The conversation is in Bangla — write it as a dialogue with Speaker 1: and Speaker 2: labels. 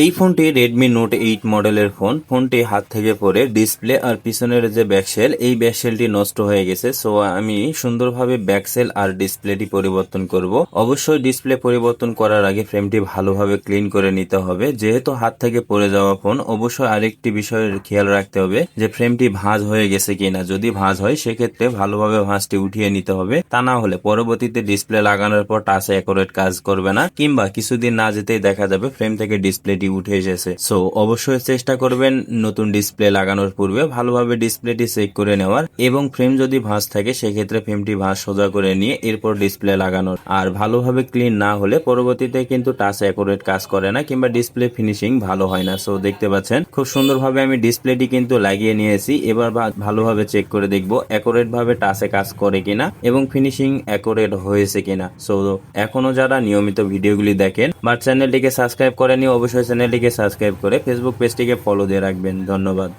Speaker 1: এই ফোনটি রেডমি নোট এইট মডেলের ফোন ফোনটি হাত থেকে পড়ে ডিসপ্লে আর পিছনের যে ব্যাকসেল এই ব্যাকসেলটি নষ্ট হয়ে গেছে। সো আমি সুন্দরভাবে ব্যাকসেল আর ডিসপ্লেটি পরিবর্তন করব। অবশ্যই ডিসপ্লে পরিবর্তন করার আগে ফ্রেমটি ভালোভাবে ক্লিন করে নিতে হবে। যেহেতু হাত থেকে পড়ে যাওয়া ফোন অবশ্যই আরেকটি বিষয়ের খেয়াল রাখতে হবে যে ফ্রেমটি ভাঁজ হয়ে গেছে কিনা। যদি ভাঁজ হয়, সেক্ষেত্রে ভালোভাবে ভাঁজটি উঠিয়ে নিতে হবে। তা না হলে পরবর্তীতে ডিসপ্লে লাগানোর পর টাচে অ্যাকোরেট কাজ করবে না, কিংবা কিছুদিন না যেতেই দেখা যাবে ফ্রেম থেকে ডিসপ্লেটি উঠে এসেছে। সো অবশ্যই চেষ্টা করবেন নতুন ডিসপ্লে লাগানোর পূর্বে ভালোভাবে ডিসপ্লেটি চেক করে নেওয়ার এবং ফ্রেম যদি ভাঁজ থাকে, সেক্ষেত্রে ফ্রেমটি ভাঁজ সোজা করে নিয়ে এরপর ডিসপ্লে লাগানোর। আর ভালোভাবে ক্লিন না হলে পরবর্তীতে কিন্তু টাচ অ্যাকোরেট কাজ করে না কিংবা ডিসপ্লে ফিনিশিং ভালো হয় না। সো দেখতে পাচ্ছেন, খুব সুন্দরভাবে আমি ডিসপ্লেটি কিন্তু লাগিয়ে নিয়েছি। এবার ভালোভাবে চেক করে দেখব অ্যাকোরেট ভাবে টাচে কাজ করে কিনা এবং ফিনিশিং অ্যাকোরেট হয়েছে কিনা। সো এখনও যারা নিয়মিত ভিডিওগুলি দেখেন বা চ্যানেলটিকে সাবস্ক্রাইব করেনি অবশ্যই চ্যানেলটিকে সাবস্ক্রাইব করে ফেসবুক পেজটিকে ফলো দিয়ে রাখবেন। ধন্যবাদ।